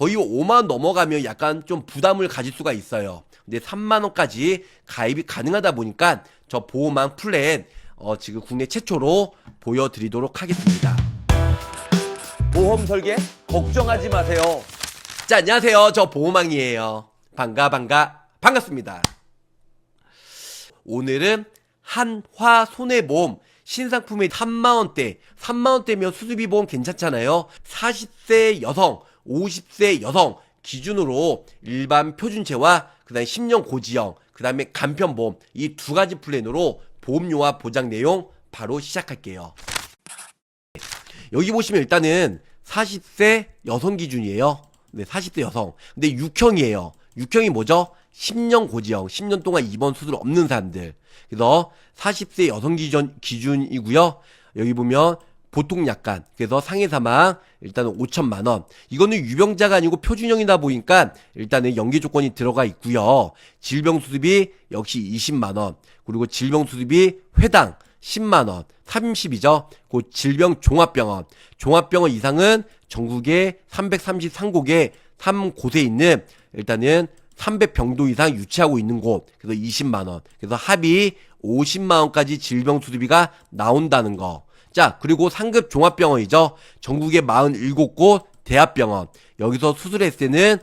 거의 5만원 넘어가면 약간 좀 부담을 가질 수가 있어요. 근데 3만원까지 가입이 가능하다 보니까 저 보호망 플랜 어, 지금 국내 최초로 보여드리도록 하겠습니다. 보험 설계 걱정하지 마세요. 자, 안녕하세요. 저 보호망이에요. 반가, 반가, 반갑습니다. 오늘은 한화 손해보험 신상품의 3만원대, 3만원대면 수수비 보험 괜찮잖아요. 40세 여성, 50세 여성 기준으로 일반 표준체와 그 다음에 10년 고지형, 그 다음에 간편보험 이 두 가지 플랜으로 보험료와 보장 내용 바로 시작할게요. 여기 보시면 일단은 40세 여성 기준이에요. 네, 40세 여성. 근데 6형이에요. 6형이 뭐죠? 10년 고지형, 10년 동안 입원 수술 없는 사람들. 그래서 40세 여성 기준, 기준이고요. 여기 보면 보통 약관. 그래서 상해 사망 일단은 5천만 원. 이거는 유병자가 아니고 표준형이다 보니까 일단은 연계 조건이 들어가 있고요. 질병 수습이 역시 20만 원. 그리고 질병 수습이 회당 10만 원. 30이죠. 그 질병 종합병원. 종합병원 이상은 전국에 333곳에 3곳에 있는 일단은 300병도 이상 유치하고 있는 곳. 그래서 20만 원. 그래서 합의 50만 원까지 질병 수술비가 나온다는 거. 자, 그리고 상급 종합병원이죠. 전국에 47곳 대합병원. 여기서 수술했을 때는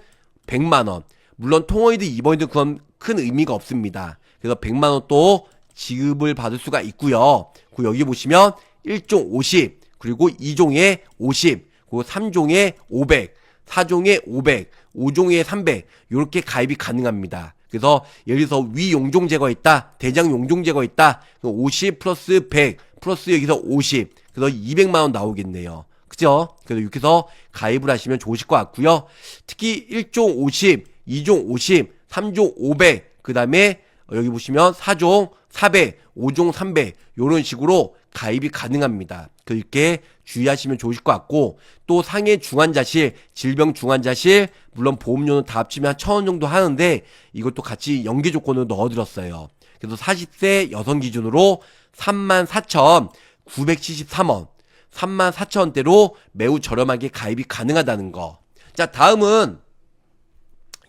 100만 원. 물론 통원이든 입원이든 그건 큰 의미가 없습니다. 그래서 100만 원 또 지급을 받을 수가 있고요. 그리고 여기 보시면 1종 50, 그리고 2종에 50, 그리고 3종에 500, 4종에 500, 5종에 300 이렇게 가입이 가능합니다. 그래서 예를 들어서 위 용종 제거했다, 대장 용종 제거했다, 50 플러스 100 플러스 여기서 50, 그래서 200만 원 나오겠네요. 그죠? 그래서 이렇게 해서 가입을 하시면 좋으실 것 같고요. 특히 1종 50, 2종 50, 3종 500, 그 다음에 여기 보시면 4종 400, 5종 300 이런 식으로 가입이 가능합니다. 그렇게 주의하시면 좋으실 것 같고 또 상해 중환자실, 질병 중환자실 물론 보험료는 다 합치면 한 1,000원 정도 하는데 이것도 같이 연계 조건으로 넣어드렸어요. 그래서 40세 여성 기준으로 34,973원 34,000원대로 매우 저렴하게 가입이 가능하다는 거. 자, 다음은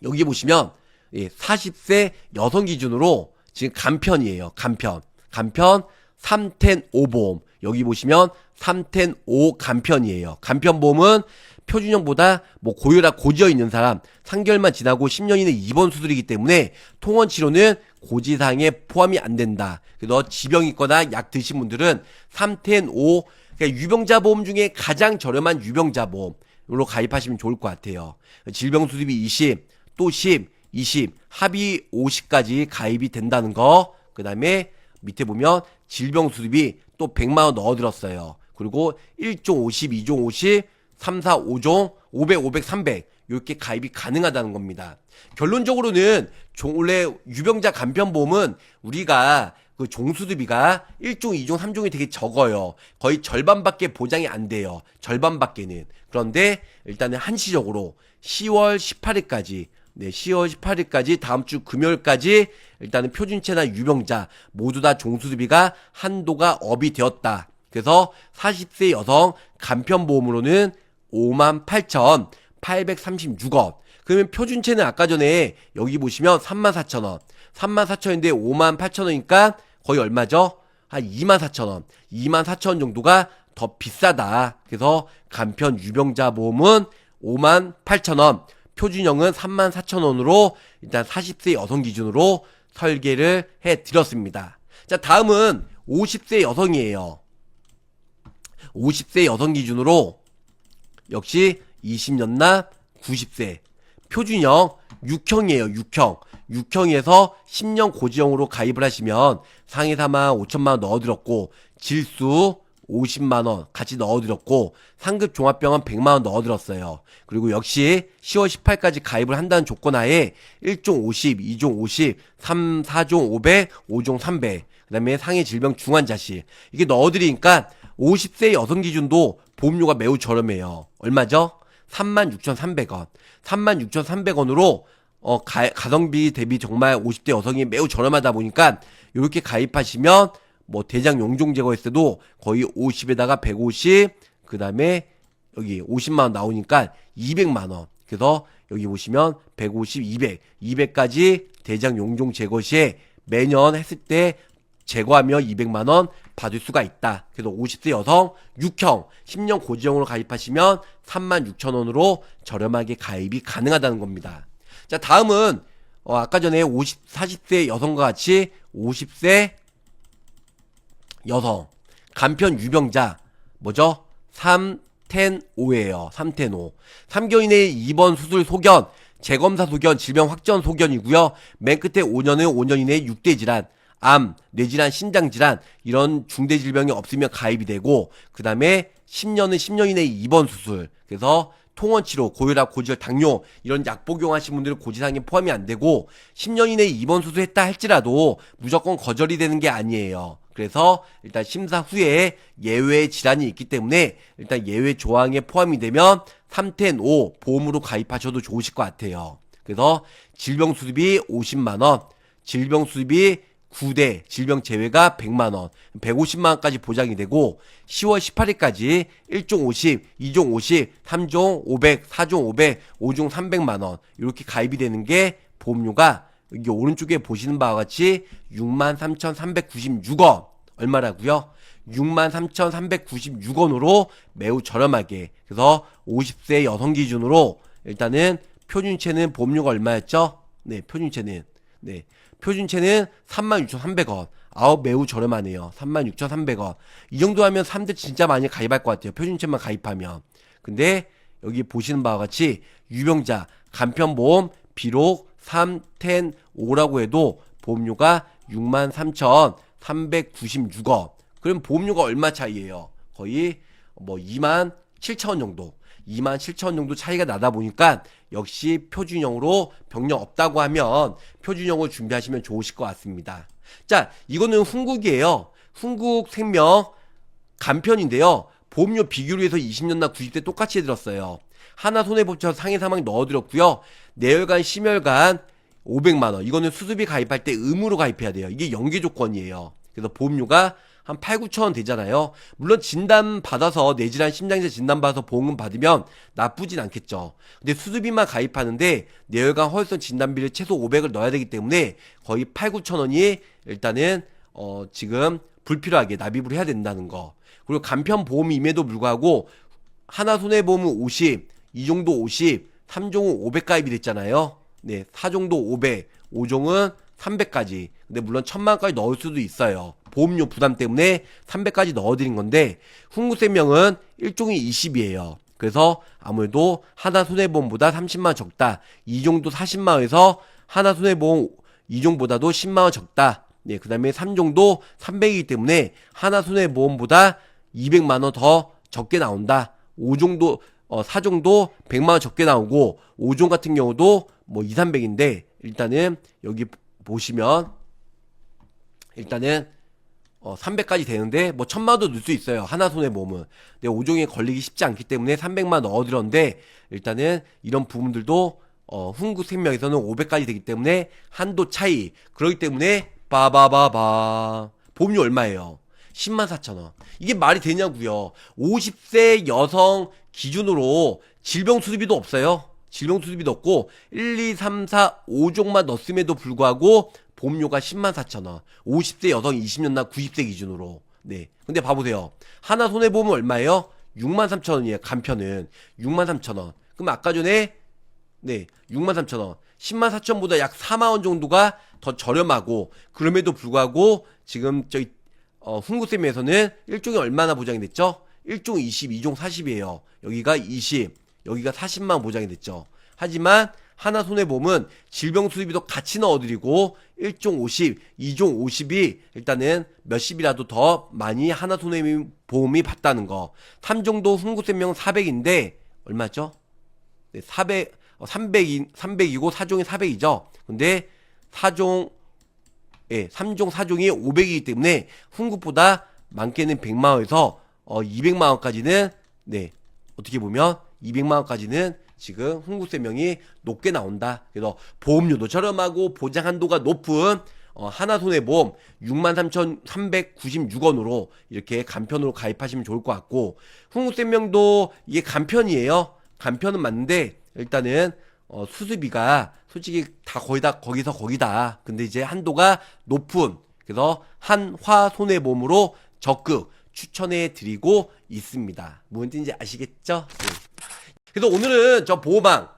여기 보시면 예, 40세 여성 기준으로 지금 간편이에요. 간편. 간편 3텐 5보험. 여기 보시면 3텐 5 간편이에요. 간편 보험은 표준형보다 뭐 고혈압 고지어 있는 사람 3개월만 지나고 10년 이내 입원 수술이기 때문에 통원 치료는 고지사항에 포함이 안 된다. 그래서 지병 있거나 약 드신 분들은 3텐 5 그러니까 유병자 보험 중에 가장 저렴한 유병자 보험으로 가입하시면 좋을 것 같아요. 질병 수술비 20, 또 10, 20, 합의 50까지 가입이 된다는 거. 그 다음에 밑에 보면 질병 수술비 또 100만 원 넣어들었어요. 그리고 1종 50, 2종 50, 3, 4, 5종 500, 500, 300 이렇게 가입이 가능하다는 겁니다. 결론적으로는 종- 원래 유병자 간편보험은 우리가 그 종수두비가 1종, 2종, 3종이 되게 적어요. 거의 절반밖에 보장이 안 돼요. 절반밖에는. 그런데 일단은 한시적으로 10월 18일까지 네, 10월 18일까지 다음 주 금요일까지 일단은 표준체나 유병자 모두 다 종수두비가 한도가 업이 되었다. 그래서 40세 여성 간편보험으로는 58,836원. 그러면 표준체는 아까 전에 여기 보시면 34,000원. 34,000원인데 58,000원이니까 거의 얼마죠? 한 24,000원. 24,000원 정도가 더 비싸다. 그래서 간편 유병자 보험은 58,000원. 표준형은 34,000원으로 일단 40세 여성 기준으로 설계를 해 드렸습니다. 자, 다음은 50세 여성이에요. 50세 여성 기준으로 역시 20년 납 90세 표준형 6형이에요 6형 6형에서 10년 고지형으로 가입을 하시면 상해 사망 5천만 원 넣어드렸고 질수 50만원 같이 넣어드렸고 상급 종합병원 100만원 넣어드렸어요 그리고 역시 10월 18까지 가입을 한다는 조건 하에 1종 50, 2종 50, 3, 4종 500, 5종 300 그 다음에 상해 질병 중환자실 이게 넣어드리니까 50세 여성 기준도 보험료가 매우 저렴해요. 얼마죠? 36,300원. 36,300원으로 어, 가, 가성비 대비 정말 50대 여성이 매우 저렴하다 보니까 이렇게 가입하시면 뭐 대장 용종 제거했을 때도 거의 50에다가 150, 그 다음에 여기 50만원 나오니까 200만원. 그래서 여기 보시면 150, 200, 200까지 대장 용종 제거 시에 매년 했을 때 제거하며 200만 원 받을 수가 있다. 그래서 50세 여성 6형 10년 고지형으로 가입하시면 3만 6천 원으로 저렴하게 가입이 가능하다는 겁니다. 자, 다음은 어, 아까 전에 50, 40세 여성과 같이 50세 여성 간편 유병자 뭐죠? 3텐5예요. 3텐5. 3개월 이내에 입원 수술 소견, 재검사 소견, 질병 확전 소견이고요. 맨 끝에 5년은 5년 이내에 6대 질환, 암, 뇌질환, 신장질환 이런 중대 질병이 없으면 가입이 되고 그 다음에 10년은 10년 이내에 입원 수술. 그래서 통원 치료, 고혈압, 고지혈, 당뇨 이런 약 복용하신 분들은 고지상에 포함이 안 되고 10년 이내에 입원 수술했다 할지라도 무조건 거절이 되는 게 아니에요. 그래서 일단 심사 후에 예외 질환이 있기 때문에 일단 예외 조항에 포함이 되면 3텐 5 보험으로 가입하셔도 좋으실 것 같아요. 그래서 질병 수습이 50만 원, 질병 수습이 9대, 질병 제외가 100만 원, 150만 원까지 보장이 되고 10월 18일까지 1종 50, 2종 50, 3종 500, 4종 500, 5종 300만 원 이렇게 가입이 되는 게 보험료가 여기 오른쪽에 보시는 바와 같이 63,396원 얼마라고요? 63,396원으로 매우 저렴하게 그래서 50세 여성 기준으로 일단은 표준체는 보험료가 얼마였죠? 네, 표준체는 네, 표준체는 36,300원. 아우 매우 저렴하네요. 36,300원. 이 정도 하면 사람들 진짜 많이 가입할 것 같아요. 표준체만 가입하면. 근데 여기 보시는 바와 같이 유병자 간편보험 비록 3, 10, 5라고 해도 보험료가 63,396원. 그럼 보험료가 얼마 차이예요? 거의 뭐 2만 7천원 정도. 2만 7천원 정도 차이가 나다 보니까 역시 표준형으로 병력 없다고 하면 표준형을 준비하시면 좋으실 것 같습니다. 자, 이거는 훈국이에요. 훈국 생명 간편인데요. 보험료 비교로 해서 20년나 90대 똑같이 해드렸어요. 하나 손해보처 상해 사망 넣어드렸고요. 내열관, 심혈관 500만 원. 이거는 수수비 가입할 때 의무로 가입해야 돼요. 이게 연계 조건이에요. 그래서 보험료가 한 8, 9천 원 되잖아요. 물론 진단 받아서 내질환 심장제 진단 받아서 보험금 받으면 나쁘진 않겠죠. 근데 수수비만 가입하는데 뇌혈관 허혈성 진단비를 최소 500을 넣어야 되기 때문에 거의 8, 9천 원이 일단은 어 지금 불필요하게 납입을 해야 된다는 거. 그리고 간편 보험임에도 불구하고 하나 손해보험은 50, 2종도 50, 3종은 500 가입이 됐잖아요. 네, 4종도 500, 5종은 300까지. 근데 물론 1000만원까지 넣을 수도 있어요. 보험료 부담 때문에 300까지 넣어드린 건데 훈구생명은 1종이 20이에요. 그래서 아무래도 하나 손해보험보다 30만원 적다. 2종도 40만원에서 하나 손해보험 2종보다도 10만원 적다. 네, 그 다음에 3종도 300이기 때문에 하나 손해보험보다 200만원 더 적게 나온다. 5종도, 어, 4종도 100만원 적게 나오고 5종 같은 경우도 뭐 2, 300인데 일단은 여기 보시면 일단은 어, 300까지 되는데 뭐 천만원도 넣을 수 있어요. 하나 손해 보험은. 근데 5종에 걸리기 쉽지 않기 때문에 300만 넣어드렸는데 일단은 이런 부분들도 어, 훈구 생명에서는 500까지 되기 때문에 한도 차이. 그렇기 때문에 빠바바바 보험료 얼마예요? 10만 4천 원. 이게 말이 되냐고요. 50세 여성 기준으로 질병 수술비도 없어요. 질병 수술비도 없고 1, 2, 3, 4, 5종만 넣었음에도 불구하고 보험료가 10만 4천 원. 50세 여성 20년 나 90세 기준으로. 네. 근데 봐보세요. 하나 손해보험은 얼마예요? 6만 3천 원이에요. 간편은. 6만 3천 원. 그럼 아까 전에 네, 6만 3천 원. 10만 4천 원보다 약 4만 원 정도가 더 저렴하고 그럼에도 불구하고 지금 저희 어, 훈구쌤에서는 1종이 얼마나 보장이 됐죠? 1종 20, 2종 40이에요. 여기가 20, 여기가 40만 보장이 됐죠. 하지만 하나 손해보험은 질병 수입비도 같이 넣어드리고 1종 50, 2종 50이 일단은 몇십이라도 더 많이 하나 손해보험이 받다는 거. 3종도 훈구쌤명 400인데 얼마죠? 네, 400, 어, 300이, 300이고 4종이 400이죠. 근데 4종, 예, 3종 4종이 500이기 때문에 훈급보다 많게는 100만원에서 어, 200만원까지는 네, 어떻게 보면 200만 원까지는 지금 훈구세명이 높게 나온다. 그래서 보험료도 저렴하고 보장 한도가 높은 어, 하나손해보험 63,396원으로 이렇게 간편으로 가입하시면 좋을 것 같고 훈구세명도 이게 간편이에요. 간편은 맞는데 일단은 어, 수수비가 솔직히 다 거의 다 거기서 거기다. 근데 이제 한도가 높은 그래서 한화 손해보험으로 적극 추천해 드리고 있습니다. 뭔지 아시겠죠? 네. 그래서 오늘은 저 보호망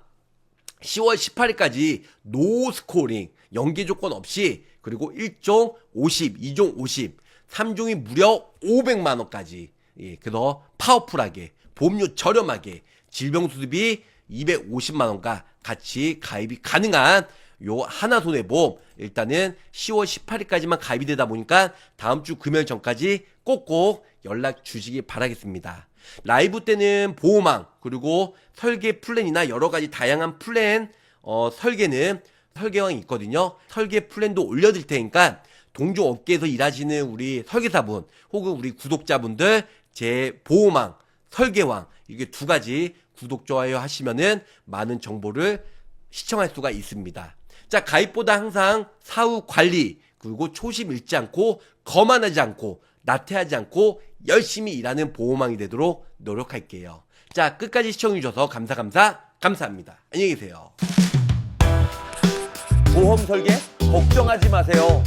10월 18일까지 노 스코링 연계 조건 없이 그리고 1종 50, 2종 50, 3종이 무려 500만 원까지 예, 그래서 파워풀하게 보험료 저렴하게 질병 수습이 250만 원과 같이 가입이 가능한 요 하나 손해보험 일단은 10월 18일까지만 가입이 되다 보니까 다음 주 금요일 전까지 꼭꼭 연락 주시기 바라겠습니다. 라이브 때는 보호망 그리고 설계 플랜이나 여러 가지 다양한 플랜 어, 설계는 설계왕이 있거든요. 설계 플랜도 올려드릴 테니까 동종 업계에서 일하시는 우리 설계사분 혹은 우리 구독자분들 제 보호망 설계왕 이게 두 가지 구독 좋아요 하시면은 많은 정보를 시청할 수가 있습니다. 자 가입보다 항상 사후 관리 그리고 초심 잃지 않고 거만하지 않고 나태하지 않고 열심히 일하는 보호망이 되도록 노력할게요. 자 끝까지 시청해주셔서 감사 감사 감사합니다. 안녕히 계세요. 보험 설계 걱정하지 마세요.